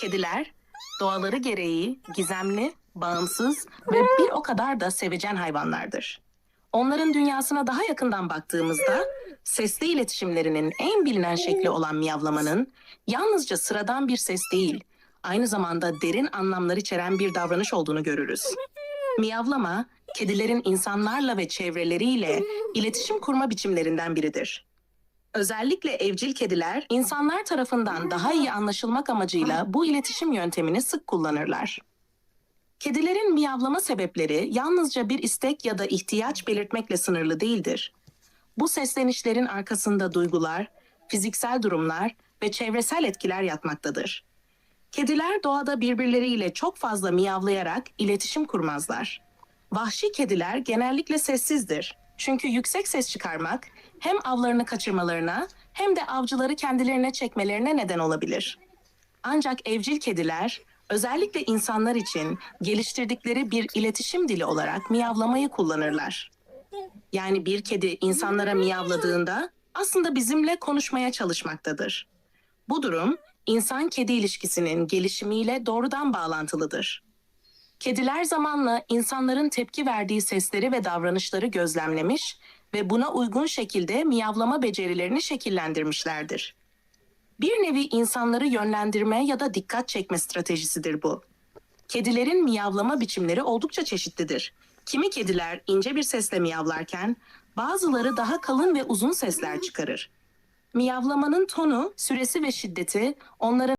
Kediler doğaları gereği gizemli, bağımsız ve bir o kadar da sevecen hayvanlardır. Onların dünyasına daha yakından baktığımızda sesli iletişimlerinin en bilinen şekli olan miyavlamanın yalnızca sıradan bir ses değil, aynı zamanda derin anlamlar içeren bir davranış olduğunu görürüz. Miyavlama, kedilerin insanlarla ve çevreleriyle iletişim kurma biçimlerinden biridir. Özellikle evcil kediler insanlar tarafından daha iyi anlaşılmak amacıyla bu iletişim yöntemini sık kullanırlar. Kedilerin miyavlama sebepleri yalnızca bir istek ya da ihtiyaç belirtmekle sınırlı değildir. Bu seslenişlerin arkasında duygular, fiziksel durumlar ve çevresel etkiler yatmaktadır. Kediler doğada birbirleriyle çok fazla miyavlayarak iletişim kurmazlar. Vahşi kediler genellikle sessizdir. Çünkü yüksek ses çıkarmak hem avlarını kaçırmalarına hem de avcıları kendilerine çekmelerine neden olabilir. Ancak evcil kediler özellikle insanlar için geliştirdikleri bir iletişim dili olarak miyavlamayı kullanırlar. Yani bir kedi insanlara miyavladığında aslında bizimle konuşmaya çalışmaktadır. Bu durum insan-kedi ilişkisinin gelişimiyle doğrudan bağlantılıdır. Kediler zamanla insanların tepki verdiği sesleri ve davranışları gözlemlemiş ve buna uygun şekilde miyavlama becerilerini şekillendirmişlerdir. Bir nevi insanları yönlendirme ya da dikkat çekme stratejisidir bu. Kedilerin miyavlama biçimleri oldukça çeşitlidir. Kimi kediler ince bir sesle miyavlarken bazıları daha kalın ve uzun sesler çıkarır. Miyavlamanın tonu, süresi ve şiddeti onların